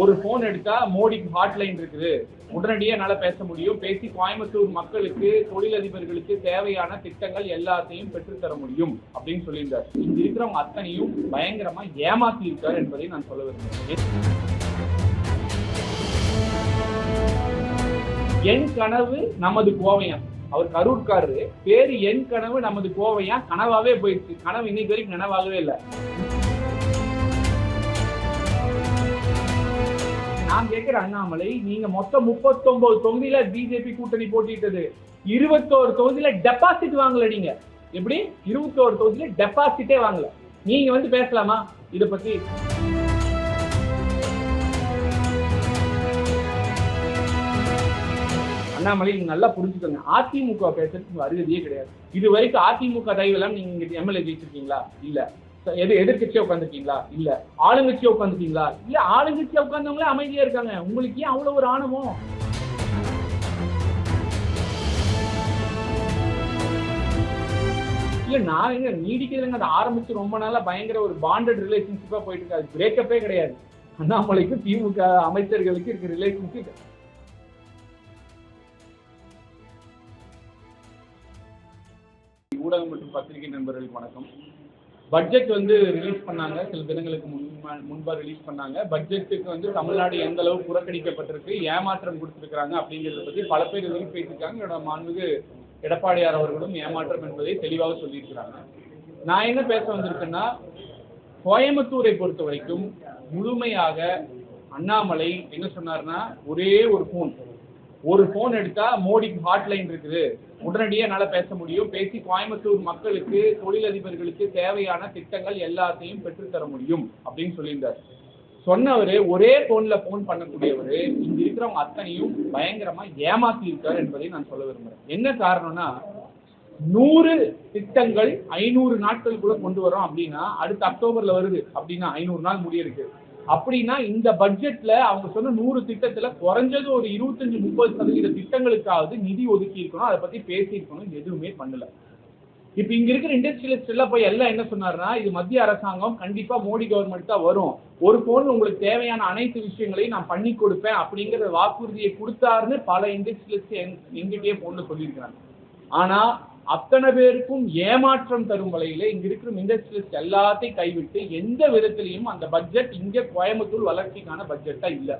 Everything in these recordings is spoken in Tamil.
ஒரு போன் எடுத்தா மோடிக்கு ஹாட்லைன் இருக்குது. உடனடியே என்னால பேச முடியும். பேசி கோயம்புத்தூர் மக்களுக்கு தொழிலதிபர்களுக்கு தேவையான திட்டங்கள் எல்லாத்தையும் பெற்றுத்தர முடியும் அப்படின்னு சொல்லியிருந்தார். இங்க இருக்கிறவங்க அத்தனையும் பயங்கரமா ஏமாத்தி இருக்கார் என்பதை நான் சொல்ல விரும்புகிறேன். என் கனவு நமது கோவையான் அவர் கரூர்காரரு. பேரு என் கனவு நமது கோவையான் கனவாவே போயிடுச்சு. கனவு இன்னைக்கு வரைக்கும் நினைவாகவே இல்லை. நான் கேட்கிற அண்ணாமலை நீங்க மொத்தம் முப்பத்தொன்பது தொகுதியில பிஜேபி கூட்டணி போட்டிட்டது. இருபத்தோரு தொகுதியில டெபாசிட் வாங்கல நீங்க. எப்படி? இருபத்தோரு தொகுதியில டெபாசிட்டே வாங்கல. நீங்க வந்து பேசலாமா? இத பத்தி. அண்ணாமலை நீங்க நல்லா புரிஞ்சுக்கோங்க. அதிமுக பேசுறதுக்கு அருகதையே கிடையாது. இது வரைக்கும் அதிமுக தயவுலாம் நீங்க எம்எல்ஏ ஜெயிச்சிருக்கீங்களா? இல்ல. எது எதிர்கட்சியா உட்காந்துருக்கீங்களா இல்ல. ஆளுங்கட்சியா உட்காந்துருக்கீங்களா இல்ல ஆளுங்கட்சியா உட்கார்ந்தவங்களே அமைதியா இருக்காங்க. உங்களுக்கு ஏன் அவ்வளவு ஒரு ஆணவம்? இல்ல நான் எங்க நீடிக்கிறதுங்க அதை ஆரம்பிச்சு ரொம்ப நாளா பயங்கர ஒரு பாண்டட் ரிலேஷன்ஷிப்பா போயிட்டு இருக்காது பிரேக்கப்பே கிடையாது. அண்ணாமலைக்கும் திமுக அமைச்சர்களுக்கு இருக்க ரிலேஷன்ஷிப் ஊடகம் மற்றும் பத்திரிகை நண்பர்களுக்கு வணக்கம். பட்ஜெட் வந்து ரிலீஸ் பண்ணாங்க. சில தினங்களுக்கு முன்பா முன்பாக ரிலீஸ் பண்ணாங்க. பட்ஜெட்டுக்கு வந்து தமிழ்நாடு எந்த அளவு புறக்கணிக்கப்பட்டிருக்கு ஏமாற்றம் கொடுத்துருக்காங்க அப்படிங்கிறத பற்றி பல பேர் இது பேசியிருக்காங்க. என்னோட மாண்புக்கு எடப்பாடியார் அவர்களும் ஏமாற்றம் என்பதை தெளிவாக சொல்லியிருக்கிறாங்க. நான் என்ன பேச வந்திருக்கேன்னா கோயம்புத்தூரை பொறுத்த வரைக்கும் முழுமையாக அண்ணாமலை என்ன சொன்னார்னா ஒரே ஒரு ஃபோன் ஒரு ஃபோன் எடுத்தா மோடிக்கு ஹாட்லைன் இருக்குது. உடனடியே என்னால பேச முடியும். பேசி கோயம்புத்தூர் மக்களுக்கு தொழிலதிபர்களுக்கு தேவையான திட்டங்கள் எல்லாத்தையும் பெற்றுத்தர முடியும் அப்படின்னு சொல்லியிருந்தார். சொன்னவர் ஒரே போன்ல போன் பண்ணக்கூடியவர் இங்க இருக்கிறவங்க அத்தனையும் பயங்கரமா ஏமாத்தி இருக்கார் என்பதை நான் சொல்ல விரும்புறேன். என்ன காரணம்னா நூறு திட்டங்கள் ஐநூறு நாட்களுக்குள்ள கொண்டு வரோம் அப்படின்னா அடுத்த அக்டோபர்ல வருது அப்படின்னா ஐநூறு நாள் முடியிருக்கு அப்படின்னா இந்த பட்ஜெட்ல அவங்க சொன்ன நூறு திட்டத்துல குறைஞ்சது ஒரு இருபத்தஞ்சு முப்பது சதவீத திட்டங்களுக்காவது நிதி ஒதுக்கி இருக்கணும். அதை பத்தி பேசியிருக்கணும். எதுவுமே பண்ணல. இப்ப இங்க இருக்கிற இண்டஸ்ட்ரியலிஸ்ட் எல்லாம் போய் எல்லாம் என்ன சொன்னாருன்னா இது மத்திய அரசாங்கம் கண்டிப்பா மோடி கவர்மெண்ட் தான் வரும். ஒரு போன் உங்களுக்கு தேவையான அனைத்து விஷயங்களையும் நான் பண்ணி கொடுப்பேன் அப்படிங்கிற வாக்குறுதியை கொடுத்தாருன்னு பல இண்டஸ்ட்ரியலிஸ்ட் எங்கிட்டயே போன்ல சொல்லியிருக்கிறாங்க. ஆனா அத்தனை பேருக்கும் ஏமாற்றம் தரும் வகையில் இங்க இருக்கிற இண்டஸ்ட்ரீஸ் எல்லாத்தையும் கைவிட்டு எந்த விதத்திலையும் அந்த பட்ஜெட் இங்க கோயம்புத்தூர் வளர்ச்சிக்கான பட்ஜெட்டா இல்லை.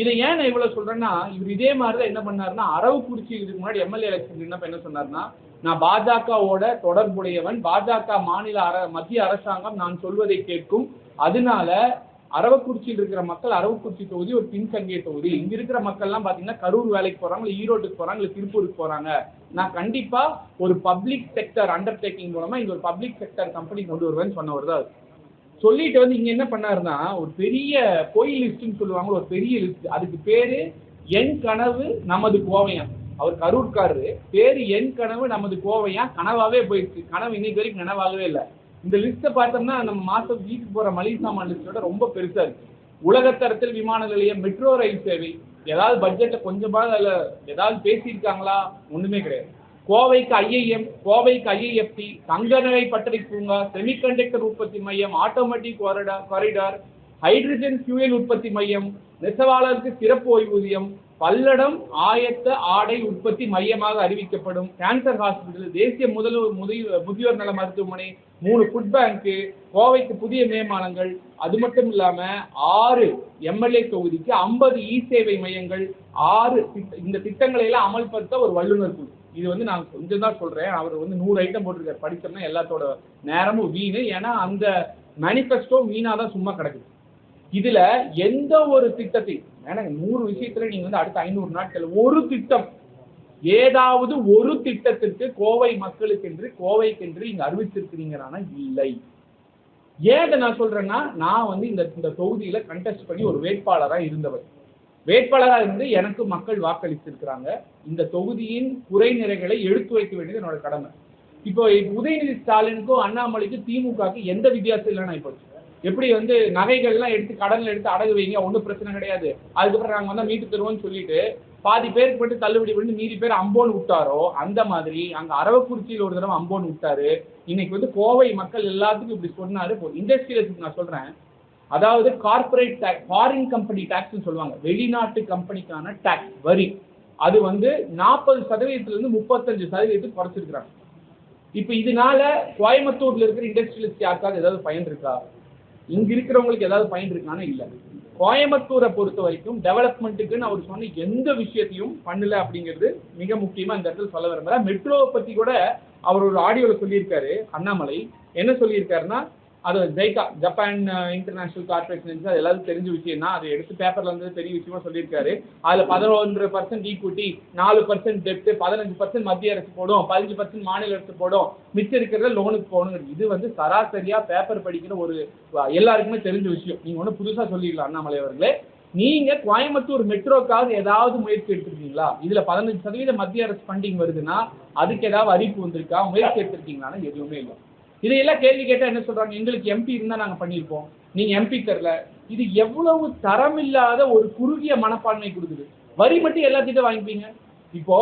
இதை ஏன் நான் இவ்வளவு சொல்றேன்னா இவர் இதே மாதிரி தான் என்ன பண்ணாருன்னா அரவுக்குறிச்சி இதுக்கு முன்னாடி எம்எல்ஏ எலெக்ஷன் என்ன என்ன சொன்னார்னா நான் பாஜகவோட தொடர்புடையவன் பாஜக மாநில அர மத்திய அரசாங்கம் நான் சொல்வதை கேட்கும். அதனால அரவக்குறிச்சியில் இருக்கிற மக்கள் அரவக்குறிச்சி தொகுதி ஒரு பின்தங்கிய தொகுதி. இங்க இருக்கிற மக்கள்லாம் பாத்தீங்கன்னா கரூர் வேலைக்கு போறாங்க இல்ல ஈரோட்டுக்கு போறாங்க இல்ல திருப்பூருக்கு போறாங்க. நான் கண்டிப்பா ஒரு பப்ளிக் செக்டர் அண்டர்டேக்கிங் மூலமா இங்க ஒரு பப்ளிக் செக்டர் கம்பெனி கொண்டு வருவேன்னு சொன்னவர் தான் சொல்லிட்டு வந்து இங்க என்ன பண்ணாருன்னா ஒரு பெரிய பொய் லிஸ்ட்னு சொல்லுவாங்க ஒரு பெரிய லிஸ்ட் அதுக்கு பேரு என் கனவு நமது கோவையான். அவர் கரூர்காரரு. பேரு என் கனவு நமது கோவையான். கனவாவே போயிடுச்சு. கனவு இன்னைக்கு வரைக்கும் நனவாகவே இல்லை. இந்த லிஸ்ட்டை பார்த்தோம்னா நம்ம மாதம் வீட்டுக்கு போகிற மளிகை சாமான் லிஸ்ட்டோட ரொம்ப பெருசாக இருக்குது உலகத்தரத்தில் விமான நிலையம் மெட்ரோ ரயில் சேவை ஏதாவது பட்ஜெட்டில் கொஞ்சமாக அதில் ஏதாவது பேசியிருக்காங்களா? ஒன்றுமே கிடையாது. கோவைக்கு ஐஐஎம் கோவைக்கு ஐஐஎஃப்டி தங்கநகை பட்டறை பூங்கா செமிகண்டக்டர் உற்பத்தி மையம் automatic corridor corridor hydrogen fuel உற்பத்தி மையம் நெசவாளருக்கு சிறப்பு ஓய்வூதியம் பல்லடம் ஆயத்த ஆடை உற்பத்தி மையமாக அறிவிக்கப்படும். கேன்சர் ஹாஸ்பிட்டல் தேசிய முதல்வர் முதியோர் நல மருத்துவமனை மூணு ஃபுட் பேங்க்கு கோவைக்கு புதிய மேம்பாலங்கள். அது மட்டும் இல்லாம ஆறு எம்எல்ஏ தொகுதிக்கு ஐம்பது இ சேவை மையங்கள் ஆறு இந்த திட்டங்களை எல்லாம் அமல்படுத்த ஒரு வல்லுநர் குழு. இது வந்து நான் கொஞ்சம் தான் சொல்றேன். அவர் வந்து நூறு ஐட்டம் போட்டிருக்காரு. படித்தோம்னா எல்லாத்தோட நேரமும் வீணு. ஏன்னா அந்த மேனிஃபெஸ்டோ வீணா தான் சும்மா கிடக்குது. இதுல எந்த ஒரு திட்டத்தையும் ஏன்னா நூறு விஷயத்துல நீங்க வந்து அடுத்த ஐநூறு நாட்கள் ஒரு திட்டம் ஏதாவது ஒரு திட்டத்திற்கு கோவை மக்களுக்கென்று கோவைக்கென்று இங்க அறிவிச்சிருக்கிறீங்கன்னா இல்லை. ஏன் இதை நான் சொல்றேன்னா நான் வந்து இந்த இந்த தொகுதியில கண்டெஸ்ட் பண்ணி ஒரு வேட்பாளரா இருந்தவர் வேட்பாளரா இருந்து எனக்கு மக்கள் வாக்களித்திருக்கிறாங்க. இந்த தொகுதியின் குறை நிறைகளை எடுத்து வைக்க வேண்டியது என்னோட கடமை. இப்போ உதயநிதி ஸ்டாலினுக்கும் அண்ணாமலைக்கும் திமுகவுக்கு எந்த வித்தியாசம் இல்லைன்னா இப்போ எப்படி வந்து நகைகள்லாம் எடுத்து கடனில் எடுத்து அடகு வைங்க ஒன்றும் பிரச்சனை கிடையாது. அதுக்கப்புறம் நாங்கள் வந்து மீட்டு தருவோம்னு சொல்லிட்டு பாதி பேருக்கு மட்டும் தள்ளுபடி பண்ணி மீதி பேர் அம்போன் விட்டாரோ அந்த மாதிரி அங்கே அரவக்குறிச்சியில் ஒரு தடவை அம்போன் விட்டாரு. இன்னைக்கு வந்து கோவை மக்கள் எல்லாத்துக்கும் இப்படி சொன்னாரு. இப்போ இண்டஸ்ட்ரியலிஸ்ட் நான் சொல்கிறேன் அதாவது கார்ப்பரேட் டேக்ஸ் ஃபாரின் கம்பெனி டேக்ஸ்னு சொல்லுவாங்க. வெளிநாட்டு கம்பெனிக்கான டேக்ஸ் வரி. அது வந்து நாற்பது சதவீதத்துலேருந்து முப்பத்தஞ்சு சதவீதத்துக்கு குறைச்சிருக்கிறாங்க. இப்போ இதனால கோயம்புத்தூர்ல இருக்கிற இண்டஸ்ட்ரியலிஸ்ட் யாருக்காவது ஏதாவது பயன் இருக்கா? இங்க இருக்கிறவங்களுக்கு ஏதாவது பயன் இருக்கான்னு இல்ல. கோயம்புத்தூரை பொறுத்த வரைக்கும் டெவலப்மெண்ட்டுக்குன்னு அவர் சொன்ன எந்த விஷயத்தையும் பண்ணல அப்படிங்கிறது மிக முக்கியமா இந்த இடத்துல சொல்ல விரும்புறேன். மெட்ரோவை பத்தி கூட அவர் ஒரு ஆடியோல சொல்லியிருக்காரு அண்ணாமலை. என்ன சொல்லியிருக்காருன்னா அது ஜெய்கா ஜப்பான் இன்டர்நேஷனல் கார்பரேஷன் அது எல்லாரும் தெரிஞ்ச விஷயம் தான் அதை எடுத்து பேப்பர்ல வந்து பெரிய விஷயமா சொல்லியிருக்காரு. அதுல பதினொன்று பர்சன்ட் ஈக்குவிட்டி நாலு பர்சன்ட் டெப்ட் பதினஞ்சு பர்சன்ட் மத்திய அரசு போடும் பதினஞ்சு பர்சன்ட் மாநில அரசு போடும். மிச்சம் இருக்கிறத லோனுக்கு போகணும். இது வந்து சராசரியா பேப்பர் படிக்கிற ஒரு எல்லாருக்குமே தெரிஞ்ச விஷயம். நீங்க ஒன்றும் புதுசா சொல்லிடலாம் அண்ணாமலை அவர்களே. நீங்க கோயம்புத்தூர் மெட்ரோக்காவது ஏதாவது முயற்சி எடுத்திருக்கீங்களா? இதுல பதினஞ்சு சதவீத மத்திய அரசு ஃபண்டிங் வருதுன்னா அதுக்கு ஏதாவது அறிவிப்பு வந்திருக்கா? முயற்சி எடுத்திருக்கீங்களான்னு எதுவுமே இல்லை. இதையெல்லாம் கேள்வி கேட்டால் என்ன சொல்றாங்க? எங்களுக்கு எம்பி இருந்தால் நாங்கள் பண்ணியிருப்போம். நீங்கள் எம்பி தரல இது எவ்வளவு தரம் இல்லாத ஒரு குறுகிய மனப்பான்மை கொடுக்குது. வரி மட்டும் எல்லாத்திட்டும் வாங்கிப்பீங்க. இப்போ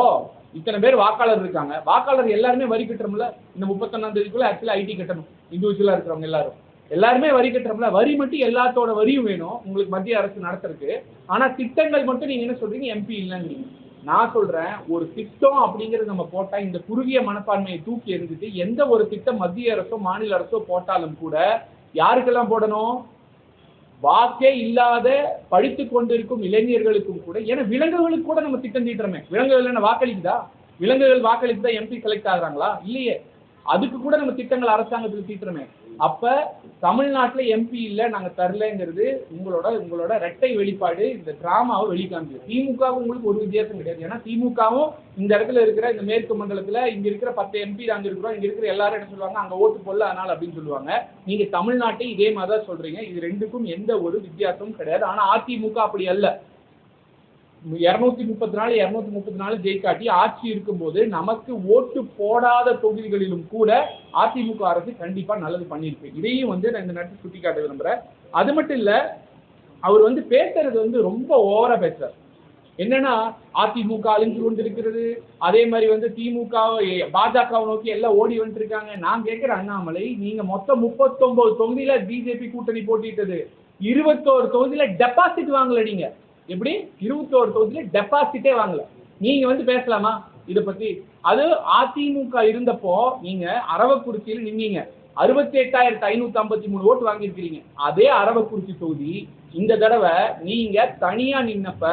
இத்தனை பேர் வாக்காளர் இருக்காங்க. வாக்காளர் எல்லாருமே வரி கட்டுறோம்ல? இந்த முப்பத்தொன்னாம் தேதிக்குள்ள ஆக்சுவலா ஐடி கட்டணும். இண்டிவிஜுவலா இருக்கிறவங்க எல்லாரும். எல்லாருமே வரி கட்டுறோம்ல? வரி மட்டும் எல்லாத்தோட வரியும் வேணும். உங்களுக்கு மத்திய அரசு நடத்துறதுக்கு. ஆனா திட்டங்கள் மட்டும் நீங்க என்ன சொல்றீங்க? எம்பி இல்லைங்கிறீங்க. நான் சொல்றேன் ஒரு திட்டம் அப்படிங்கிறது நம்ம போட்டா இந்த குறுகிய மனப்பான்மையை தூக்கி எறிஞ்சிட்டு எந்த ஒரு திட்டம் மத்திய அரசோ மாநில அரசோ போட்டாலும் கூட யாருக்கெல்லாம் போடணும்? வாக்கே இல்லாத படித்து கொண்டிருக்கும் இளைஞர்களுக்கும் கூட ஏன்னா விலங்குகளுக்கு கூட நம்ம திட்டம் தீட்டுறோமே. விலங்குகள் என்ன வாக்களிக்குதா? விலங்குகள் வாக்களித்து தான் எம்பி செலக்ட் ஆகுறாங்களா? இல்லையே. அதுக்கு கூட நம்ம திட்டங்கள் அரசாங்கத்துக்கு தீட்டுறோமே. அப்ப தமிழ்நாட்டுல எம்பி இல்ல நாங்க தரலங்கிறது உங்களோட உங்களோட ரெட்டை வெளிப்பாடு. இந்த டிராமாவை வெளிக்காமிக்குது. திமுகவும் உங்களுக்கு ஒரு வித்தியாசம் கிடையாது. ஏன்னா திமுகவும் இந்த இடத்துல இருக்கிற இந்த மேற்கு மண்டலத்துல இங்க இருக்கிற பத்து எம்பி அங்க இருக்கிறோம். இங்க இருக்கிற எல்லாரும் என்ன சொல்லுவாங்க? அங்க ஓட்டு போடல அதனால அப்படின்னு சொல்லுவாங்க. நீங்க தமிழ்நாட்டை இதே மாதிரி தான் சொல்றீங்க. இது ரெண்டுக்கும் எந்த ஒரு வித்தியாசமும் கிடையாது. ஆனா அதிமுக அப்படி அல்ல. இருநூத்தி முப்பத்தி நாலு இருநூத்தி முப்பத்தி நாலு ஜெயிக்காட்டி ஆட்சி இருக்கும்போது நமக்கு ஓட்டு போடாத தொகுதிகளிலும் கூட அதிமுக அரசு கண்டிப்பா நல்லது பண்ணியிருக்கு. இதையும் வந்து நான் இந்த நேரத்தில் சுட்டி காட்ட விரும்புறேன். அது மட்டும் இல்ல அவர் வந்து பேசுறது வந்து ரொம்ப ஓவரா பேசுறார். என்னன்னா அதிமுக அழிஞ்சு கொண்டிருக்கிறது அதே மாதிரி வந்து திமுக பாஜகவை நோக்கி எல்லாம் ஓடி வந்துட்டு இருக்காங்க நான் கேட்கிற அண்ணாமலை நீங்க மொத்தம் முப்பத்தொன்பது தொகுதியில பிஜேபி கூட்டணி போட்டிட்டது. இருபத்தோரு தொகுதியில டெபாசிட் வாங்கல நீங்க. எப்படி? இருபத்தோரு தொகுதியில டெபாசிட்டே வாங்கல. நீங்க வந்து பேசலாமா? இத பத்தி. அது அதிமுக இருந்தப்போ நீங்க அரவக்குறிச்சியில் நின்னீங்க. அறுபத்தி எட்டாயிரத்தி ஐநூத்தி ஐம்பத்தி மூணு ஓட்டு வாங்கியிருக்கிறீங்க. அதே அரவக்குறிச்சி தொகுதி இந்த தடவை நீங்க தனியா நின்னப்ப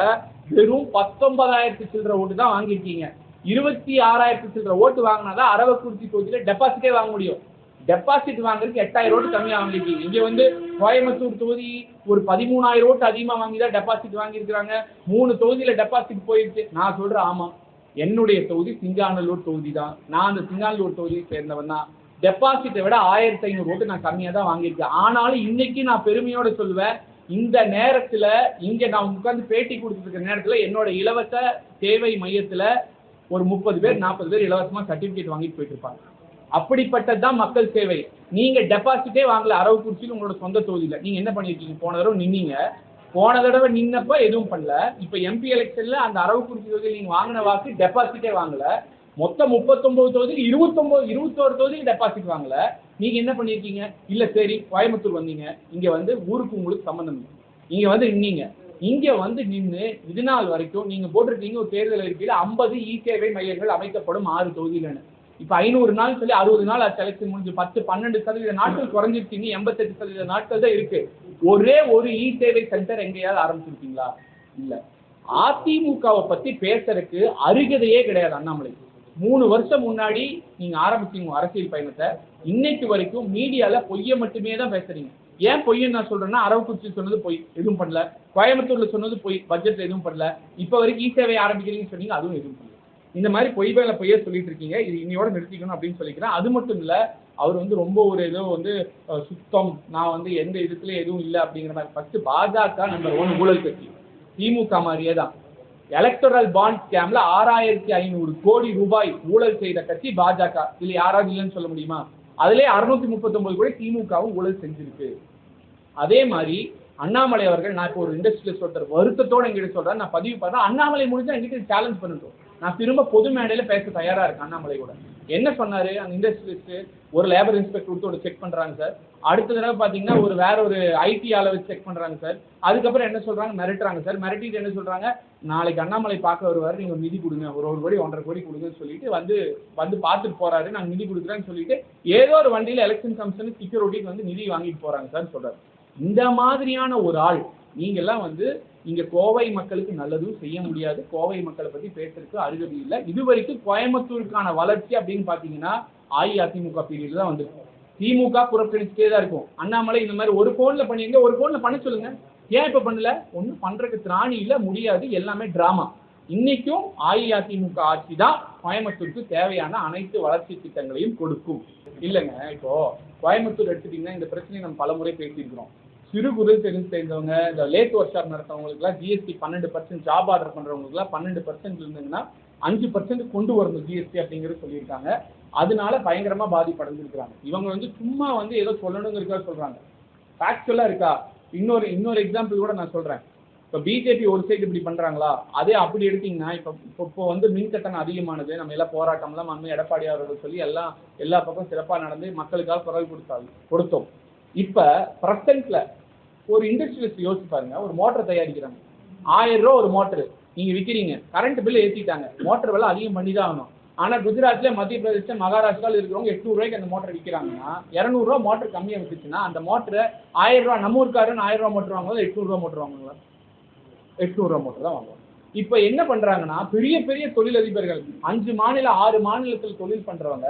வெறும் பத்தொன்பதாயிரத்தி சில்லற ஓட்டு தான் வாங்கியிருக்கீங்க. இருபத்தி ஆறாயிரத்தி சில்லற ஓட்டு வாங்கினாதான் அரவக்குறிச்சி தொகுதியில டெபாசிட்டே வாங்க முடியும். டெபாசிட் வாங்குறதுக்கு எட்டாயிரம் ஓட்டு கம்மியாக வாங்கிருக்கீங்க இங்கே வந்து கோயம்புத்தூர் தொகுதி ஒரு பதிமூணாயிரம் ரோட்டு அதிகமாக வாங்கி தான் டெபாசிட் வாங்கியிருக்கிறாங்க. மூணு தொகுதியில் டெபாசிட் போயிடுச்சு. நான் சொல்கிறேன் ஆமாம் என்னுடைய தொகுதி சிங்காநல்லூர் தொகுதி தான். நான் அந்த சிங்காநல்லூர் தொகுதியை சேர்ந்தவன் தான். டெபாசிட்டை விட ஆயிரத்தி ஐநூறு ரோட்டு நான் கம்மியாக தான் வாங்கியிருக்கேன். ஆனாலும் இன்னைக்கு நான் பெருமையோட சொல்லுவேன் இந்த நேரத்தில் இங்கே நான் உட்காந்து பேட்டி கொடுத்துருக்க நேரத்தில் என்னோட இலவச சேவை மையத்தில் ஒரு முப்பது பேர் நாற்பது பேர் இலவசமாக சர்டிஃபிகேட் வாங்கிட்டு போயிட்டு இருப்பாங்க. அப்படிப்பட்டது தான் மக்கள் சேவை. நீங்க டெபாசிட்டே வாங்கல அரவக்குறிச்சியில் உங்களோட சொந்த தொகுதியில். நீங்க என்ன பண்ணிருக்கீங்க? போன தடவை நின்னீங்க. போன தடவை நின்னப்ப எதுவும் பண்ணல. இப்ப எம்பி எலெக்ஷன்ல அந்த அரவக்குறிச்சி தொகுதியில் நீங்க வாங்கின வாக்கு டெபாசிட்டே வாங்கல. மொத்தம் முப்பத்தொன்பது தொகுதி இருபத்தொன்பது இருபத்தோரு தொகுதி டெபாசிட் வாங்கல. நீங்க என்ன பண்ணிருக்கீங்க? இல்ல சரி கோயம்புத்தூர் வந்தீங்க. இங்க வந்து ஊருக்கு உங்களுக்கு சம்பந்தம் இல்லை. இங்க வந்து நின்னீங்க. இங்க வந்து நின்று இது நாள் வரைக்கும் நீங்க போட்டிருக்கீங்க ஒரு தேர்தல் அறிக்கையில் ஐம்பது இ சேவை மையங்கள் அமைக்கப்படும் ஆறு தொகுதியிலன்னு. இப்ப ஐநூறு நாள் சொல்லி அறுபது நாள் செலக்ஷன் முடிஞ்சு. பத்து பன்னெண்டு சதவீத நாட்கள் குறைஞ்சிருக்கீங்க எண்பத்தெட்டு சதவீத நாட்கள் தான் இருக்கு. ஒரே ஒரு இ சேவை சென்டர் எங்கேயாவது ஆரம்பிச்சிருக்கீங்களா? இல்ல. அதிமுகவை பத்தி பேசுறதுக்கு அருகதையே கிடையாது அண்ணாமலை. மூணு வருஷம் முன்னாடி நீங்க ஆரம்பிச்சீங்க அரசியல் பயணத்தை. இன்னைக்கு வரைக்கும் மீடியால பொய்யை மட்டுமே தான் பேசுறீங்க. ஏன் பொய்ன்னு நான் சொல்றேன்னா அரவக்குறிச்சி சொன்னது பொய் எதுவும் பண்ணல. கோயம்புத்தூர்ல சொன்னது பொய் பட்ஜெட்ல எதுவும் பண்ணல. இப்ப வரைக்கும் இ சேவை ஆரம்பிக்கிறீங்கன்னு சொன்னீங்க அதுவும் எதுவும் பண்ணல. இந்த மாதிரி பொய் மேல பொய்யே சொல்லிட்டு இருக்கீங்க. இது இன்னையோட நிறுத்திக்கணும் அப்படின்னு சொல்லிக்கிறேன். அது மட்டும் இல்ல அவர் வந்து ரொம்ப ஒரு ஏதோ வந்து சுத்தம். நான் வந்து எந்த இதுல எதுவும் இல்லை அப்படிங்கிற மாதிரி. ஃபர்ஸ்ட் பாஜக நம்பர் ஒன் ஊழல் கட்சி. திமுக மாதிரியே தான். எலக்டரல் பாண்ட் ஸ்கேம்ல ஆறாயிரத்தி ஐநூறு கோடி ரூபாய் ஊழல் செய்த கட்சி பாஜக. இதுல யாராவது இல்லைன்னு சொல்ல முடியுமா? அதுல அறுநூத்தி முப்பத்தொன்பது கோடி திமுகவும் ஊழல் செஞ்சிருக்கு. அதே மாதிரி அண்ணாமலை அவர்கள் நான் இப்போ ஒரு இண்டஸ்ட்ரியலிஸ்ட் ஒருத்தர் வருத்தத்தோட எங்கிட்ட சொல்றேன். நான் பதிவு பண்றேன். அண்ணாமலை முடிஞ்சா எங்கிட்ட சேலஞ்ச் பண்ணட்டும் நான் திரும்ப பொது மேடையில் பேச தயாரா இருக்கேன் அண்ணாமலை கூட. என்ன சொன்னார்? அந்த இண்டஸ்ட்ரியலிஸ்ட் ஒரு லேபர் இன்ஸ்பெக்டர் கொடுத்து ஒரு செக் பண்றாங்க சார் அடுத்த தடவை பாத்தீங்கன்னா ஒரு வேற ஒரு ஐடி ஆளை வச்சு செக் பண்றாங்க சார் அதுக்கப்புறம் என்ன சொல்றாங்க? மிரட்டுறாங்க சார் மிரட்டிட்டு என்ன சொல்றாங்க? நாளைக்கு அண்ணாமலை பார்க்க வருவார். நீங்க நிதி கொடுங்க. ஒரு ஒரு கோடி ஒன்றரை கோடி கொடுங்கன்னு சொல்லிட்டு வந்து வந்து பார்த்துட்டு போறாரு. நாங்க நிதி கொடுக்குறேன்னு சொல்லிட்டு ஏதோ ஒரு வண்டியில எலெக்ஷன் கமிஷன் செக்யூரிட்டிக்கு வந்து நிதி வாங்கிட்டு போறாங்க சார் சொல்றாரு. இந்த மாதிரியான ஒரு ஆள் நீங்க எல்லாம் வந்து இங்க கோவை மக்களுக்கு நல்லதும் செய்ய முடியாது. கோவை மக்களை பத்தி பேசுறதுக்கு அருகதி இல்லை. இது வரைக்கும் கோயம்புத்தூருக்கான வளர்ச்சி அப்படின்னு பாத்தீங்கன்னா அஇஅதிமுக பீரியட்ல தான் வந்திருக்கும் திமுக புறக்கணிச்சுட்டே தான் இருக்கும். அண்ணாமலை இந்த மாதிரி ஒரு போன்ல பண்ணிருங்க ஒரு போன்ல பண்ண சொல்லுங்க. ஏன் இப்ப பண்ணல? ஒன்றும் பண்றதுக்கு திராணி இல்ல முடியாது. எல்லாமே டிராமா இன்னைக்கும் அஇஅதிமுக ஆட்சி தான் கோயம்புத்தூருக்கு தேவையான அனைத்து வளர்ச்சி திட்டங்களையும் கொடுக்கும். இல்லைங்க இப்போ கோயம்புத்தூர் எடுத்துட்டீங்கன்னா இந்த பிரச்சனையை நம்ம பலமுறை பேசியிருக்கிறோம். சிறு குறு தெரிஞ்சு தெரிஞ்சவங்க இந்த லேட் ஒர்க் ஷாப் நடத்தவங்களுக்குலாம் ஜிஎஸ்டி பன்னெண்டு பர்சன்ட் ஜாப் ஆர்டர் பண்ணுறவங்களுக்குலாம் பன்னெண்டு பர்சன்ட் இருந்ததுன்னா அஞ்சு பர்சன்ட் கொண்டு வரணும் ஜிஎஸ்டி அப்படிங்கிறது சொல்லியிருக்காங்க. அதனால பயங்கரமாக பாதிப்படைஞ்சிருக்கிறாங்க. இவங்க வந்து சும்மா வந்து ஏதோ சொல்லணுங்கிறதுக்காக சொல்கிறாங்க ஃபேக்சுவலாக இருக்கா? இன்னொரு இன்னொரு எக்ஸாம்பிள் கூட நான் சொல்கிறேன் இப்போ பிஜேபி ஒரு சைடு இப்படி பண்ணுறாங்களா அதே அப்படி எடுத்தீங்கன்னா இப்போ இப்போ இப்போ வந்து மின் கட்டணம் அதிகமானது நம்ம எல்லாம் போராட்டம்லாம் நம்ம எடப்பாடி அவர்கள் சொல்லி எல்லாம் எல்லா பக்கம் சிறப்பாக நடந்து மக்களுக்காக குரல் கொடுத்தாங்க கொடுத்தோம். இப்போ ப்ரெசென்ட்ல ஒரு இண்டஸ்ட்ரியலிஸ்ட் யோசிச்சு பாருங்க ஒரு மோட்டர் தயாரிக்கிறாங்க. ஆயிரம் ரூபா ஒரு மோட்டர் நீங்க விற்கிறீங்க கரண்ட் பில் ஏற்றிட்டாங்க மோட்டர் விலை அதிகம் பண்ணி தான் ஆகணும். ஆனா குஜராத்ல மத்திய பிரதேச மகாராஷ்டிரால இருக்கிறவங்க எட்நூறு ரூபாய்க்கு அந்த மோட்டர் விற்கிறாங்கன்னா இரநூறுவா மோட்டர் கம்மியா விற்றுச்சுன்னா அந்த மோட்டரை ஆயிரம் ரூபா நம்ம ஊருக்காரன் ஆயிரம் ரூபா மோட்டர் வாங்குவாங்க எட்நூறுவா மோட்டர் வாங்குவாங்களா எட்நூறுவா மோட்டர் தான் வாங்குவாங்க. இப்போ என்ன பண்றாங்கன்னா பெரிய பெரிய தொழிலதிபர்கள் அஞ்சு மாநில ஆறு மாநிலத்தில் தொழில் பண்றவங்க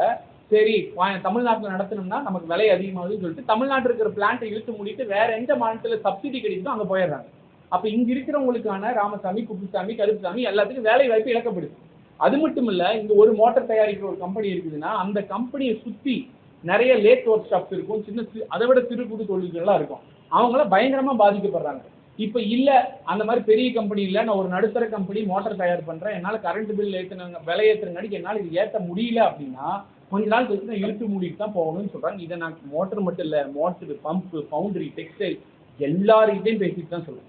சரி வா- நடத்தணும்னா நமக்கு விலை அதிகமாகுதுன்னு சொல்லிட்டு தமிழ்நாட்டில் இருக்கிற பிளான்ட்டை இழுத்து மூடிட்டு வேற எந்த மாநிலத்தில் சப்சிடி கிடைக்குதோ அங்கே போயிடுறாங்க. அப்போ இங்கே இருக்கிறவங்களுக்கான ராமசாமி குப்புசாமி கருப்புசாமி எல்லாத்துக்கும் வேலை வாய்ப்பு இழக்கப்படுது. அது மட்டும் இல்லை இங்கே ஒரு மோட்டார் தயாரிக்கிற ஒரு கம்பெனி இருக்குதுன்னா அந்த கம்பெனியை சுற்றி நிறைய லேட் ஒர்க் ஷாப்ஸ் இருக்கும் சின்ன சி- அதை விட சிறு குறு தொழில்கள்லாம் இருக்கும். அவங்களாம் பயங்கரமா பாதிக்கப்படுறாங்க. இப்ப இல்ல அந்த மாதிரி பெரிய கம்பெனி இல்ல நான் ஒரு நடுத்தர கம்பெனி மோட்டர் தயார் பண்றேன் என்னால கரண்ட் பில் ஏத்துனாங்க விலை ஏத்துறங்காடிக்கு என்னால இது ஏத்த முடியல அப்படின்னா கொஞ்ச நாள் கழிச்சு நான் இழுத்து மூடிட்டு தான் போகணும்னு சொல்றாங்க. இதை நான் மோட்டர் மட்டும் இல்லை மோட்டர் பம்ப் ஃபவுண்டரி டெக்ஸ்டைல் எல்லார்கிட்டையும் பேசிட்டு தான் சொல்றேன்.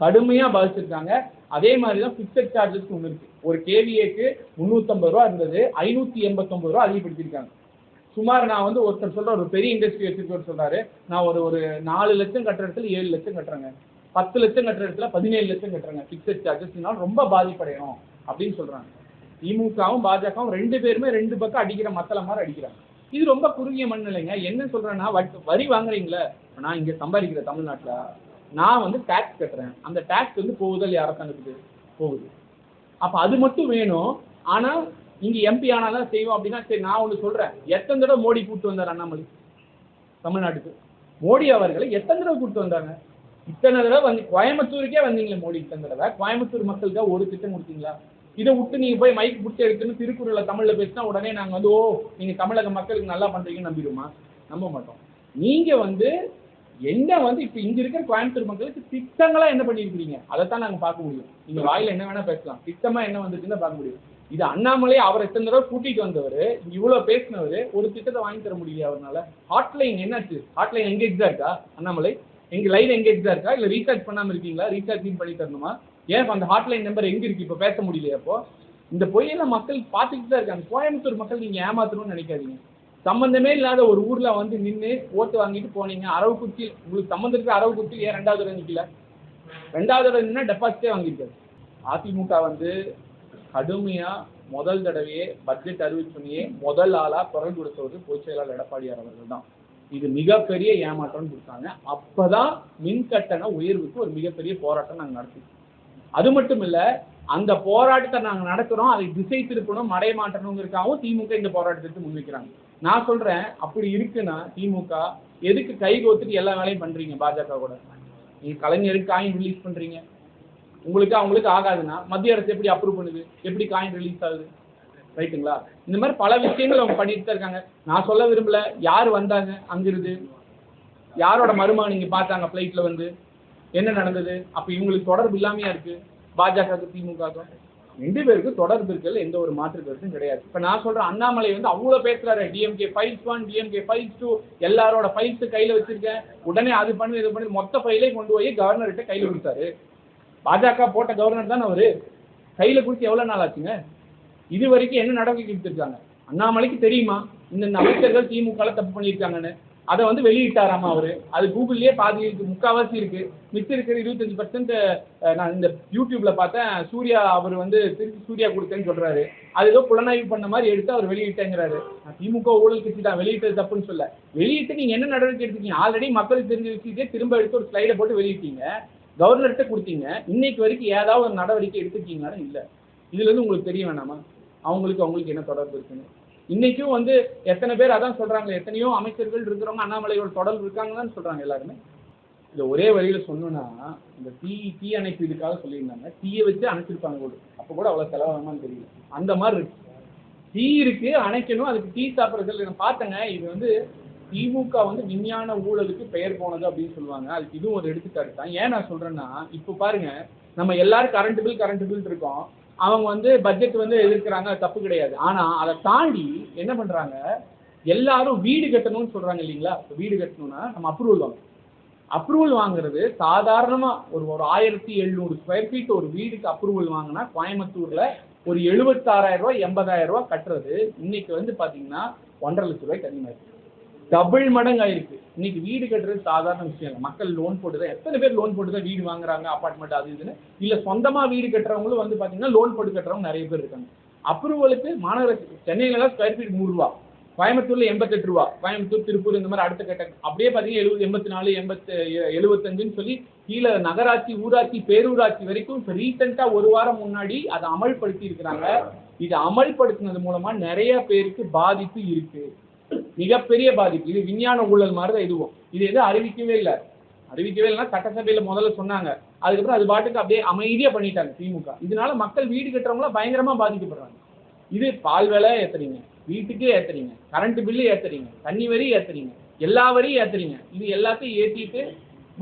கடுமையா பாதிச்சிருக்காங்க. அதே மாதிரி தான் ஃபிக்ஸட் சார்ஜஸ் ஒன்று இருக்கு. ஒரு கேவிஏக்கு முந்நூற்றம்பது ரூபா இருந்தது ஐநூற்றி எண்பத்தொம்பது ரூபா அதிகப்படுத்தியிருக்காங்க. சுமார் நான் வந்து ஒருத்தர் சொல்கிற ஒரு பெரிய இண்டஸ்ட்ரி வச்சிருக்கவர் சொல்கிறாரு நான் ஒரு ஒரு நாலு லட்சம் கட்டுற இடத்துல ஏழு லட்சம் கட்டுறேங்க. பத்து லட்சம் கட்டுற இடத்துல பதினேழு லட்சம் கட்டுறேங்க. ஃபிக்ஸட் சார்ஜஸ்னால ரொம்ப பாதிப்படையணும் அப்படின்னு சொல்கிறாங்க திமுகவும் பாஜகவும் ரெண்டு பேருமே ரெண்டு பக்கம் அடிக்கிற மத்தள மாதிரி அடிக்கிறாங்க. இது ரொம்ப குறுகிய மண்ணிலைங்க. என்ன சொல்றேன்னா வரி வாங்குறீங்களே? நான் இங்க சம்பாதிக்கிறேன் தமிழ்நாட்டுல நான் வந்து டேக்ஸ் கட்டுறேன். அந்த டேக்ஸ் வந்து போகுதல் அரசாங்கத்துக்கு போகுது. அப்ப அது மட்டும் வேணும். ஆனா இங்க எம்பி ஆனாதான் செய்வோம் அப்படின்னா சரி நான் ஒன்று சொல்றேன். எத்தனை தடவை மோடி கூட்டு வந்தார் அண்ணாமலை? தமிழ்நாட்டுக்கு. மோடி அவர்களை எத்தனை தடவை கூட்டு வந்தாங்க? இத்தனை தடவை வந்து கோயம்புத்தூருக்கே வந்தீங்களே மோடி இத்தனை தடவை? கோயம்புத்தூர் மக்களுக்காக ஒரு திட்டம் கொடுத்தீங்களா? இதை விட்டு நீங்க போய் மைக் பிடிச்சி எடுத்துன்னு திருக்குறளை தமிழ்ல பேசினா உடனே நாங்க வந்து ஓ நீங்க தமிழக மக்களுக்கு நல்லா பண்றீங்கன்னு நம்பிடுமா நம்ப மாட்டோம். நீங்க வந்து என்ன வந்து இப்ப இங்க இருக்கிற கோயம்புத்தூர் மக்களுக்கு திட்டங்களா என்ன பண்ணிருக்கீங்க அதைத்தான் நாங்க பார்க்க முடியும். நீங்க வாயில என்ன வேணா பேசலாம். திட்டமா என்ன வந்துருக்குன்னு பார்க்க முடியும். இது அண்ணாமலை அவர் எத்தனை தடவை கூட்டிட்டு வந்தவர் இவ்வளோ இவ்வளவு பேசினவர் ஒரு திட்டத்தை வாங்கி தர முடியல அவரால் ஹாட்லைன் என்னாச்சு? ஹாட்லைன் எங்கேஜா இருக்கா அண்ணாமலை? எங்க லைன் எங்கேஜா இருக்கா? இல்ல ரீசார்ஜ் பண்ணாம இருக்கீங்களா? ரீசார்ஜ் பண்ணி தரணுமா? ஏன் அந்த ஹாட்லைன் நம்பர் எங்க இருக்கு? இப்ப பேச முடியலையா அப்போ? இந்த பொய்யெல்லாம் மக்கள் பார்த்துக்கிட்டு தான் இருக்காங்க. கோயம்புத்தூர் மக்கள் நீங்க ஏமாத்தணும்னு நினைக்காதீங்க. சம்பந்தமே இல்லாத ஒரு ஊர்ல வந்து நின்று ஓட்டு வாங்கிட்டு போனீங்க. அரவு உங்களுக்கு சம்மந்தம் இருக்கிற அரவு ஏன் ரெண்டாவது தடவை நிக்கல? ரெண்டாவது தடவை நின்னா டெபாசிட்டே வாங்கியிருக்காரு. அதிமுக வந்து கடுமையா முதல் தடவையே பட்ஜெட் அறிவிச்சோனையே முதல் ஆளா குரல் கொடுத்தவர் பொதுச் செயலாளர் எடப்பாடியார் அவர்கள் தான். இது மிகப்பெரிய ஏமாற்றம்னு கொடுத்தாங்க. அப்பதான் மின் கட்டண உயர்வுக்கு ஒரு மிகப்பெரிய போராட்டம் நாங்க நடத்தினோம் அது மட்டும் இல்லை அந்த போராட்டத்தை நாங்கள் நடத்துகிறோம் அதை திசை திருப்பணும் மடை மாற்றணுங்கிறதுக்காகவும் திமுக இந்த போராட்டத்தை முன்வைக்கிறாங்க நான் சொல்கிறேன் அப்படி இருக்குன்னா திமுக எதுக்கு கை கோத்துட்டு எல்லா வேலையும் பண்ணுறீங்க பாஜக கூட? நீங்கள் கலைஞருக்கு காயின் ரிலீஸ் பண்ணுறீங்க உங்களுக்கு அவங்களுக்கு ஆகாதுன்னா மத்திய அரசு எப்படி அப்ரூவ் பண்ணுது? எப்படி காயின் ரிலீஸ் ஆகுது? ரைட்டுங்களா இந்த மாதிரி பல விஷயங்கள் அவங்க பண்ணிட்டு தான் இருக்காங்க. நான் சொல்ல விரும்பல யார் வந்தாங்க அங்கிருந்து? யாரோட மருமா நீங்கள் பார்த்தாங்க ஃப்ளைட்டில் வந்து? என்ன நடந்தது? அப்ப இவங்களுக்கு தொடர்பு இல்லாமையா இருக்கு? பாஜக திமுக ரெண்டு பேருக்கு தொடர்பு இருக்கல எந்த ஒரு மாற்று கருத்தும் கிடையாது. இப்ப நான் சொல்றேன் அண்ணாமலை வந்து அவ்வளவு பேசுறாரு. DMK files one DMK files two எல்லாரோட ஃபைல்ஸ் கையில வச்சிருக்கேன். உடனே அது பண்ணி இது பண்ணி மொத்த ஃபைலே கொண்டு போய் கவர்னர்கிட்ட கையில கொடுத்தாரு. பாஜக போட்ட கவர்னர் தானே அவரு? கையில கொடுத்து எவ்வளவு நாள் ஆச்சுங்க? இது வரைக்கும் என்ன நடவடிக்கை எடுத்திருக்காங்க? அண்ணாமலைக்கு தெரியுமா? இந்த அமைச்சர்கள் திமுக தப்பு பண்ணியிருக்காங்கன்னு. அதை வந்து வெளியிட்டாராமா அவரு? அது கூகுள்லயே பாதி இருக்கு முக்காவாசி இருக்கு. மிச்சம் இருக்கிற இருபத்தஞ்சு பர்சன்ட் நான் இந்த யூடியூப்ல பார்த்தேன். சூர்யா அவர் வந்து திருப்பி சூர்யா கொடுத்தேன்னு சொல்றாரு. அது ஏதோ புலனாய்வு பண்ண மாதிரி எடுத்து அவர் வெளியிட்டேங்கிறாரு. திமுக ஊழல் கட்சி தான். வெளியிட்டது தப்புன்னு சொல்ல. வெளியிட்டு நீங்க என்ன நடவடிக்கை எடுத்தீங்க ஆல்ரெடி மக்களுக்கு தெரிஞ்ச விஷயத்தையே திரும்ப எடுத்து ஒரு ஸ்லைட போட்டு வெளியிட்டீங்க. கவர்னர்கிட்ட கொடுத்தீங்க. இன்னைக்கு வரைக்கும் ஏதாவது ஒரு நடவடிக்கை எடுத்துருக்கீங்களான்னு இல்லை. இதுல இருந்து உங்களுக்கு தெரிய வேணாமா? அவங்களுக்கு அவங்களுக்கு என்ன தொடர்பு இருக்குன்னு? இன்னைக்கும் வந்து எத்தனை பேர் அதான் சொல்றாங்க எத்தனையோ அமைச்சர்கள் இருக்கிறவங்க அண்ணாமலையோட தொடர்பு இருக்காங்கன்னு சொல்றாங்க எல்லாருமே. இதை ஒரே வழியில சொன்னோம்னா இந்த தீ தீ அணைப்பு இதுக்காக சொல்லியிருந்தாங்க. தீயை வச்சு அணைச்சிருப்பாங்க கூட அப்போ கூட அவ்வளோ செலவாகுமான்னு தெரியல. அந்த மாதிரி இருக்கு. தீ இருக்கு அணைக்கணும். அதுக்கு டீ சாப்பிட்றது நான் பார்த்தேங்க. இது வந்து திமுக வந்து விஞ்ஞான ஊழலுக்கு பெயர் போனது அப்படின்னு சொல்லுவாங்க. அதுக்கு இதுவும் ஒரு எடுத்துக்காட்டு தான். ஏன் நான் சொல்றேன்னா இப்போ பாருங்க நம்ம எல்லாரும் கரண்ட் பில் கரண்ட் பில் இருக்கோம். அவங்க வந்து பட்ஜெட் வந்து எதிர்க்கிறாங்க தப்பு கிடையாது. ஆனா அதை தாண்டி என்ன பண்றாங்க? எல்லாரும் வீடு கட்டணும்னு சொல்றாங்க இல்லைங்களா? இப்போ வீடு கட்டணும்னா நம்ம அப்ரூவல் வாங்கணும். அப்ரூவல் வாங்குறது சாதாரணமா ஒரு ஒரு ஆயிரத்தி எழுநூறு ஸ்கொயர் ஃபீட் ஒரு வீடுக்கு அப்ரூவல் வாங்கினா கோயம்புத்தூர்ல ஒரு எழுபத்தாறாயிரம் ரூபாய் எண்பதாயிரம் ரூபாய் கட்டுறது. இன்னைக்கு வந்து பாத்தீங்கன்னா ஒன்றரை லட்ச ரூபாய்க்கு அதிகமாக இருக்கு. டபுள் மடங்கு ஆயிருக்கு இன்னைக்கு வீடு கட்டுறது சாதாரண விஷயம் இல்லை. மக்கள் லோன் போட்டு தான் எத்தனை பேர் லோன் போட்டு தான் வீடு வாங்குறாங்க அப்பார்ட்மெண்ட் அது இதுன்னு? இல்லை சொந்தமாக வீடு கட்டுறவங்களும் வந்து பார்த்தீங்கன்னா லோன் போட்டு கட்டுறவங்க நிறைய பேர் இருக்காங்க. அப்ரூவலுக்கு மாநகராட்சி சென்னையிலலாம் ஸ்கொயர் ஃபீட் நூறு ரூபா எண்பத்தெட்டு ரூபா கோயம்புத்தூர் திருப்பூர் இந்த மாதிரி அடுத்த கட்ட அப்படியே பார்த்தீங்கன்னா எழுபது எண்பத்தி நாலு எண்பத்து எழுபத்தஞ்சுன்னு சொல்லி கீழே நகராட்சி ஊராட்சி பேரூராட்சி வரைக்கும் இப்போ ரீசெண்டாக ஒரு வாரம் முன்னாடி அதை அமல்படுத்தி இருக்கிறாங்க. இது அமல்படுத்தினது மூலமா நிறைய பேருக்கு பாதிப்பு இருக்கு. மிகப்பெரிய பாதிப்பு. இது விஞ்ஞான ஊழல் மாதிரி தான் இதுவும். இது எதுவும் அறிவிக்கவே இல்லை. அறிவிக்கவே இல்லைன்னா சட்டசபையில் முதல்ல சொன்னாங்க. அதுக்கப்புறம் அது பாட்டுக்கு அப்படியே அமைதியாக பண்ணிட்டாங்க திமுக. இதனால மக்கள் வீடு கட்டுறவங்களாம் பயங்கரமாக பாதிக்கப்படுறாங்க. இது பால் விலை ஏற்றுறீங்க வீட்டுக்கே ஏற்றுறீங்க கரண்ட் பில்லு ஏற்றுறீங்க தண்ணி வரி ஏற்றுறீங்க எல்லா வரியும் ஏற்றுறீங்க இது எல்லாத்தையும் ஏற்றிட்டு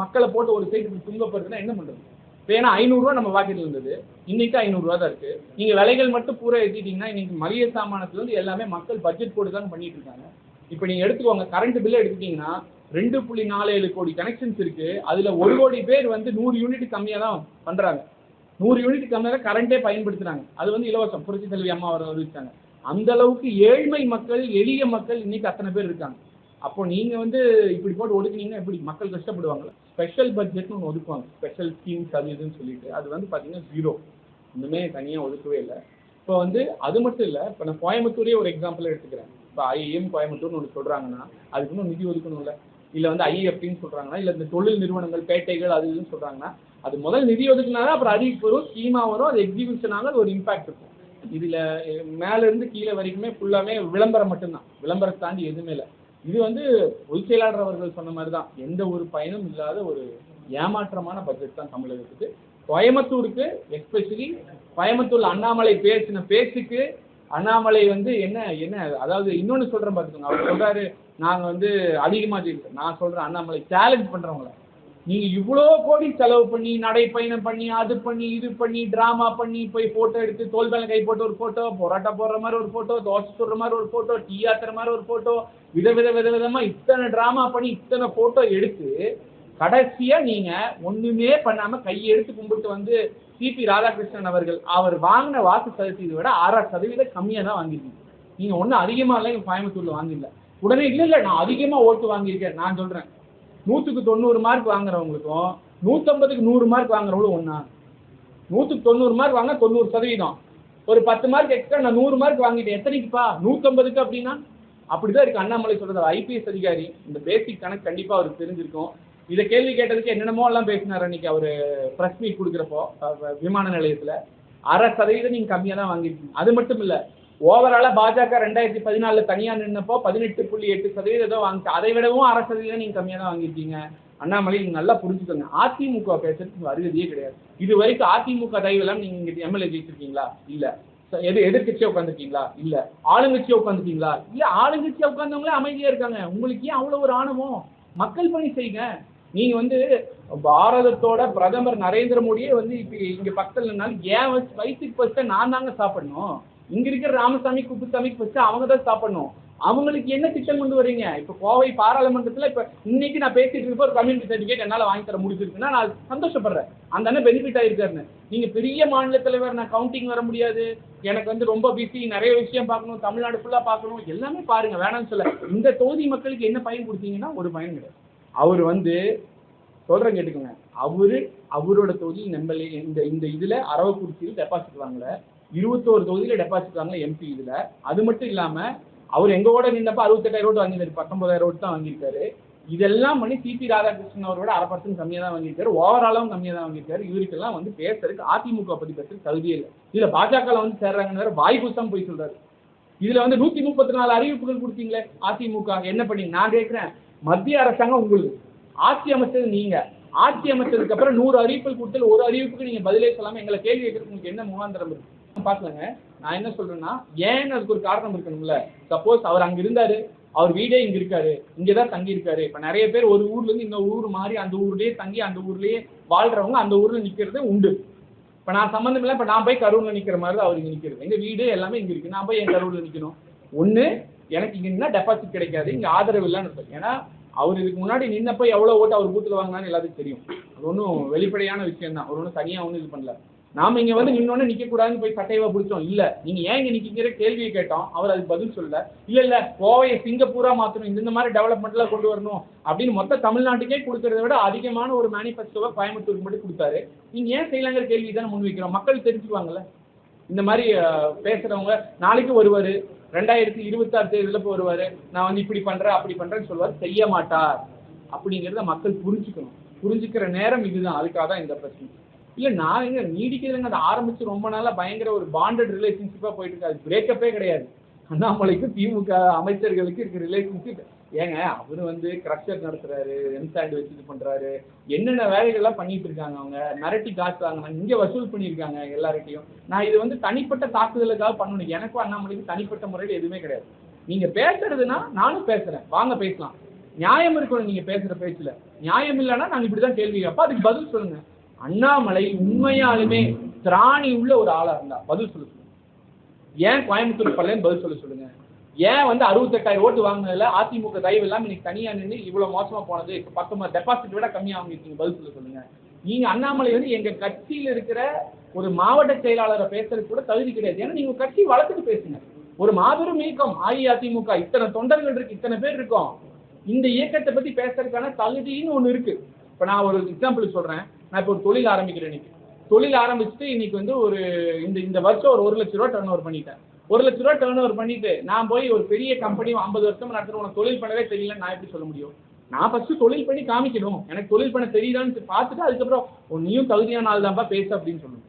மக்களை போட்டு ஒரு சைடு துங்கப்படுறதுன்னா என்ன பண்ணுறது இப்போ ஏன்னா ஐநூறுரூவா நம்ம பாக்கெட்டில் இருந்தது. இன்னைக்கு ஐநூறுரூவா தான் இருக்குது நீங்கள் விலைகள் மட்டும் பூரா ஏற்றிட்டீங்கன்னா இன்னைக்கு மளிகை சாமானத்துலேருந்து எல்லாமே மக்கள் பட்ஜெட் போட்டு தான் பண்ணிட்டு இருக்காங்க. இப்போ நீங்க எடுத்துக்கோங்க கரண்ட் பில்லு எடுத்துட்டீங்கன்னா ரெண்டு புள்ளி நாலு ஏழு கோடி கனெக்ஷன்ஸ் இருக்கு. அதுல ஒரு கோடி பேர் வந்து நூறு யூனிட் கம்மியாக தான் பண்றாங்க. நூறு யூனிட் கம்மியாக தான் கரண்டே பயன்படுத்துறாங்க. அது வந்து இலவசம். புரட்சி செல்வி அம்மா அவர் அறிவிச்சாங்க. அந்த அளவுக்கு ஏழ்மை மக்கள் எளிய மக்கள் இன்னைக்கு அத்தனை பேர் இருக்காங்க. அப்போ நீங்க வந்து இப்படி போட்டு ஒதுக்குனீங்கன்னா எப்படி? மக்கள் கஷ்டப்படுவாங்க ஸ்பெஷல் பட்ஜெட்னு ஒன்று ஒதுக்குவாங்க. ஸ்பெஷல் ஸ்கீம்ஸ் அது இதுன்னு சொல்லிட்டு. அது வந்து பார்த்தீங்கன்னா ஜீரோ இன்னுமே தனியாக ஒதுக்கவே இல்லை. இப்போ வந்து அது மட்டும் இல்லை இப்போ நான் கோயம்புத்தூரே ஒரு எக்ஸாம்பிள் எடுத்துக்கிறேன். இப்போ ஐஏஎம் கோயம்புத்தூர்னு ஒன்று சொல்கிறாங்கன்னா அதுக்கு இன்னும் நிதி ஒதுக்கணும்ல? இல்லை வந்து ஐஏஎஃப்டின்னு சொல்கிறாங்கன்னா இல்லை இந்த தொழில் நிறுவனங்கள் பேட்டைகள் அது இதுன்னு சொல்கிறாங்கன்னா அது முதல் நிதி ஒதுக்குனா அப்புறம் அறிவிப்பு வரும் ஸ்கீமாக வரும் அது எக்ஸிபிஷன் ஆக ஒரு இம்பாக்ட் இருக்கும். இதில் மேலேருந்து கீழே வரைக்குமே ஃபுல்லாமே விளம்பரம் மட்டும்தான். விளம்பரத்தை தாண்டி எதுவுமே இல்லை. இது வந்து பொதுச் செயலாளர் அவர்கள் சொன்ன மாதிரி தான் எந்த ஒரு பயனும் இல்லாத ஒரு ஏமாற்றமான பட்ஜெட் தான் தமிழகத்துக்கு. கோயம்புத்தூருக்கு எஸ்பெஷலி கோயம்புத்தூர்ல அண்ணாமலை பேசின பேச்சுக்கு அண்ணாமலை வந்து என்ன என்ன அதாவது இன்னொன்று சொல்கிறேன் பார்த்துக்கோங்க அவர் சொல்கிறாரு நாங்கள் வந்து அதிகமாக ஜெயிக்கிறோம் நான் சொல்கிறேன் அண்ணாமலை சேலஞ்ச் பண்ணுறவங்கள நீங்கள் இவ்வளோ கோடி செலவு பண்ணி நடைப்பயணம் பண்ணி அது பண்ணி இது பண்ணி ட்ராமா பண்ணி போய் ஃபோட்டோ எடுத்து தோல் மேல கை போட்டு ஒரு ஃபோட்டோ பொரோட்டா போடுற மாதிரி ஒரு ஃபோட்டோ தோசை சுடுற மாதிரி ஒரு ஃபோட்டோ டீ ஆத்துற மாதிரி ஒரு ஃபோட்டோ வித வித வித விதமாக இத்தனை ட்ராமா பண்ணி இத்தனை ஃபோட்டோ எடுத்து கடைசியாக நீங்கள் ஒன்றுமே பண்ணாமல் கையை எடுத்து கும்பிட்டு வந்து சிபி ராதாகிருஷ்ணன் அவர்கள் அவர் வாங்கின வாக்கு சதவீதத்தை விட ஆறாறு சதவீதம் கம்மியாக தான் வாங்கியிருக்கீங்க. நீங்கள் ஒன்றும் அதிகமாக இல்லை கோயம்புத்தூரில் கோயம்புத்தூர்ல வாங்கிடல உடனே இல்லை இல்லை நான் அதிகமாக ஓட்டு வாங்கியிருக்கேன் நான் சொல்கிறேன் நூற்றுக்கு தொண்ணூறு மார்க் வாங்குறவங்களுக்கும் நூற்றம்பதுக்கு நூறு மார்க் வாங்குறவங்களும் ஒன்றா நூற்றுக்கு தொண்ணூறு மார்க் வாங்க தொண்ணூறு சதவீதம். ஒரு பத்து மார்க் எக்ஸ்ட்ரா நான் நூறு மார்க் வாங்கிட்டேன். எத்தனைக்குப்பா? நூற்றம்பதுக்கு அப்படின்னா? அப்படிதான் இருக்கு அண்ணாமலை சொல்றது. ஐபிஎஸ் அதிகாரி இந்த பேசிக் கணக்கு கண்டிப்பா அவருக்கு தெரிஞ்சிருக்கும். இதை கேள்வி கேட்டதுக்கு என்னென்னமோ எல்லாம் பேசினார் அன்னைக்கு அவர் ப்ரெஸ் மீட் கொடுக்குறப்போ விமான நிலையத்தில். அரை சதவீதம் நீங்கள் கம்மியாக தான் வாங்கியிருக்கீங்க. அது மட்டும் இல்லை ஓவராலாக பாஜக ரெண்டாயிரத்தி பதினாலில் தனியாக நின்னப்போ பதினெட்டு புள்ளி எட்டு சதவீதம் ஏதோ வாங்கிச்சு. அதை விடவும் அரை சதவீதம் நீங்கள் கம்மியாக தான் வாங்கியிருக்கீங்க. அண்ணாமலை நீங்கள் நல்லா புரிஞ்சுக்கோங்க. அதிமுக பேசுறதுக்கு வருகிறதே கிடையாது. இது வரைக்கும் அதிமுக தயவெல்லாம் நீங்கள் இங்கே எம்எல்ஏ ஜெயிச்சிருக்கீங்களா? இல்லை. எது எதிர்கட்சியா உட்காந்துருக்கீங்களா இல்ல. ஆளுங்கட்சியா உட்காந்துருக்கீங்களா இல்ல ஆளுங்கட்சியா உட்கார்ந்தவங்களே அமைதியா இருக்காங்க. உங்களுக்கு ஏன் அவ்வளவு ஒரு ஆணவம்? மக்கள் பணி செய்யுங்க. நீங்க வந்து பாரதத்தோட பிரதமர் நரேந்திர மோடியே வந்து இப்ப இங்க பக்கத்துல இருந்தாலும் ஏன் வச்சு- வயிற்றுக்கு ஃபர்ஸ்ட் நான் தாங்க சாப்பிடணும்? இங்க இருக்கிற ராமசாமி குப்புசாமிக்கு ஃபர்ஸ்ட் அவங்க தான் சாப்பிடணும். அவங்களுக்கு என்ன திட்டம் கொண்டு வரீங்க? இப்போ கோவை பாராளுமன்றத்தில் இப்போ இன்னைக்கு நான் பேசிட்டு இருக்க ஒரு கம்யூனிட்டி சர்டிஃபிகேட் என்னால் வாங்கி தர முடிச்சிருக்குன்னா நான் சந்தோஷப்படுறேன். அந்த அண்ணன் பெனிஃபிட் ஆயிருக்காருன்னு. நீங்க பெரிய மாநில தலைவர் நான் கவுண்டிங் வர முடியாது. எனக்கு வந்து ரொம்ப பிஸி நிறைய விஷயம் பார்க்கணும் தமிழ்நாடு ஃபுல்லாக பார்க்கணும். எல்லாமே பாருங்க வேணாம்னு சொல்ல. இந்த தொகுதி மக்களுக்கு என்ன பயன் கொடுத்தீங்கன்னா ஒரு பயன் கிடையாது. அவர் வந்து சொல்றேன் கேட்டுக்கோங்க. அவரு அவரோட தொகுதி எம்எல்ஏ இந்த இந்த இதுல அரவக்குறிச்சியில் டெபாசிட் வாங்கல. இருபத்தோரு தொகுதியில டெபாசிட் வாங்கல எம்பி இதுல. அது மட்டும் இல்லாம அவர் எங்கோட நின்றப்ப அறுபத்தெட்டாயிரம் ரோடு வாங்கியிருக்காரு. பத்தொன்பதாயிரம் ரோடு தான் வாங்கியிருக்காரு. இதெல்லாம் பண்ணி சிபி ராதாகிருஷ்ணன் அவரோட அரை பர்சன்ட் கம்மியாக தான் வாங்கியிருக்காரு. ஓவராலும் கம்மியாக தான் வாங்கியிருக்காரு. இவருக்கெல்லாம் வந்து பேசுறதுக்கு அதிமுக பத்தி பேசுறதுக்கு தகுதியே இல்லை. இதுல பாஜக வந்து சேர்றாங்கன்னு வேற வாய் குத்தம் போய் சொல்றாரு. இதுல வந்து நூத்தி முப்பத்தி நாலு அறிவிப்புகள் கொடுத்தீங்களே அதிமுக. என்ன பண்ணி? நான் கேட்கிறேன் மத்திய அரசாங்கம் உங்களுக்கு ஆட்சி அமைச்சது நீங்க. ஆட்சி அமைச்சதுக்கு அப்புறம் நூறு அறிவிப்புகள் கொடுத்து ஒரு அறிவிப்புக்கு நீங்க பதிலே சொல்லாம எங்களை கேள்வி கேட்கறதுக்கு உங்களுக்கு என்ன முகாந்திரம் இருக்கு? பாக்கலங்க. நான் என்ன சொல்றேன்னா ஏன்னு அதுக்கு ஒரு காரணம் இருக்கணும்ல? சப்போஸ் அவர் அங்க இருந்தாரு அவர் வீடே இங்க இருக்காரு இங்கதான் தங்கி இருக்காரு இப்ப நிறைய பேர் ஒரு ஊர்ல இருந்து இன்னொரு ஊர் மாறி அந்த ஊர்லயே தங்கி அந்த ஊர்லயே வாழ்றவங்க அந்த ஊர்ல நிக்கிறது உண்டு. இப்ப நான் சம்மந்தம் இல்லை இப்ப நான் போய் கரூர்ல நிக்கிற மாதிரி தான் அவர் இங்க நிக்கிறது. எங்க வீடு எல்லாமே இங்க இருக்கு. நான் போய் என் கரூர்ல நிக்கணும். ஒண்ணு எனக்கு இங்க என்ன டெபாசிட் கிடைக்காது இங்க ஆதரவு இல்லைன்னு அர்த்தம். ஏன்னா அவர் இதுக்கு முன்னாடி நின்னப்ப எவ்வளவு ஓட்டு அவர் பூத்துல வாங்கினான்னு எல்லாத்துக்கும் தெரியும். அது ஒன்றும் வெளிப்படையான விஷயம் தான் அவர் ஒன்றும் தனியா ஒன்றும் இது பண்ணல. நாம இங்க வந்து நின்னோன்னு நிக்க கூடாதுன்னு போய் சட்டையவா பிடிச்சோம். இல்ல. நீங்க ஏன் இங்க நிக்கிற கேள்வியை கேட்டோம். அவர் அதுக்கு பதில் சொல்லல. இல்ல இல்ல. கோவையை சிங்கப்பூரா மாத்தணும். இந்த மாதிரி டெவலப்மெண்ட்ல கொண்டு வரணும் அப்படின்னு மொத்த தமிழ்நாட்டுக்கே கொடுக்கறத விட அதிகமான ஒரு மேனிஃபெஸ்டோவை கோயம்புத்தூருக்கு மட்டும் கொடுத்தாரு. நீங்க ஏன் செய்யலாங்கிற கேள்வி தானே முன் வைக்கிறோம். மக்கள் தெரிஞ்சுக்குவாங்கல்ல. இந்த மாதிரி பேசுகிறவங்க பேசுறவங்க நாளைக்கு வருவாரு. ரெண்டாயிரத்தி இருபத்தாறு தேர்தலில் இப்போ வருவாரு. நான் வந்து இப்படி பண்றேன் அப்படி பண்றேன்னு சொல்லுவார். செய்ய மாட்டார். அப்படிங்கிறத மக்கள் புரிஞ்சுக்கணும். புரிஞ்சுக்கிற நேரம் இதுதான். அதுக்காக தான் இந்த பிரச்சனை. இல்லை நான் எங்க நீடிக்கிறதுங்க அதை ஆரம்பிச்சு ரொம்ப நாளா பயங்கர ஒரு பாண்டட் ரிலேஷன்ஷிப்பா போயிட்டு இருக்காது பிரேக்கப்பே கிடையாது. அண்ணாமலைக்கு திமுக அமைச்சர்களுக்கு இருக்க ரிலேஷன்ஷிப் ஏங்க அவர் வந்து கிரஷர் நடத்துறாரு எம்சாண்ட் வச்சு இது பண்றாரு. என்னென்ன வேலைகள்லாம் பண்ணிட்டு இருக்காங்க அவங்க? மிரட்டி காசு வாங்கினாங்க இங்கே வசூல் பண்ணியிருக்காங்க எல்லார்கிட்டையும். நான் இது வந்து தனிப்பட்ட தாக்குதலுக்காக பண்ணணும். எனக்கும் அண்ணாமலைக்கு தனிப்பட்ட முறையில் எதுவுமே கிடையாது. நீங்க பேசுறதுன்னா நானும் பேசுறேன். வாங்க பேசலாம். நியாயம் இருக்கணும் நீங்க பேசுற பேச்சுல. நியாயம் இல்லைன்னா நாங்க இப்படிதான் கேள்வி கேட்போம் அதுக்கு பதில் சொல்லுங்க. அண்ணாமலை உண்மையாலுமே திராணி உள்ள ஒரு ஆளா இருந்தா பதில் சொல்ல சொல்லுங்க. ஏன் கோயம்புத்தூர் பல்லேன்னு பதில் சொல்ல சொல்லுங்க. ஏன் வந்து அறுபத்தெட்டாயிரம் ஓட்டு வாங்கினதுல அதிமுக தயவு இல்லாமல் இன்னைக்கு தனியா நின்று இவ்வளவு மோசமா போனது? இப்போ பக்கமாக டெபாசிட் விட கம்மியா வாங்கிருக்கீங்க பதில் சொல்லுங்க. நீங்க அண்ணாமலை வந்து எங்க கட்சியில இருக்கிற ஒரு மாவட்ட செயலாளரை பேசுறதுக்கு கூட தகுதி கிடையாது. ஏன்னா நீங்க கட்சி வளர்த்துட்டு பேசுங்க. ஒரு மாபெரும் இயக்கம் அஇஅதிமுக. இத்தனை தொண்டர்கள் இருக்கு இத்தனை பேர் இருக்கோம். இந்த இயக்கத்தை பத்தி பேசுறதுக்கான தகுதின்னு ஒண்ணு இருக்கு. இப்ப நான் ஒரு எக்ஸாம்பிள் சொல்றேன். நான் இப்போ ஒரு தொழில் ஆரம்பிக்கிறேன் இன்னைக்கு. தொழில் ஆரம்பிச்சுட்டு இன்னைக்கு வந்து ஒரு இந்த இந்த வருஷம் ஒரு ஒரு லட்ச ரூபா டர்ன் ஓவர் பண்ணிட்டேன். ஒரு லட்ச ரூபா டேர்ன் ஓவர் பண்ணிட்டு நான் போய் ஒரு பெரிய கம்பெனி ஐம்பது வருஷம் நடத்துற உனக்கு தொழில் பண்ணவே தெரியல நான் எப்படி சொல்ல முடியும்? நான் ஃபர்ஸ்ட் தொழில் பண்ணி காமிக்கணும். எனக்கு தொழில் பண்ண தெரியுதான்னு பார்த்துட்டு அதுக்கப்புறம் நீயும் தகுதியான ஆள் தான்ப்பா பேசு அப்படின்னு சொல்லணும்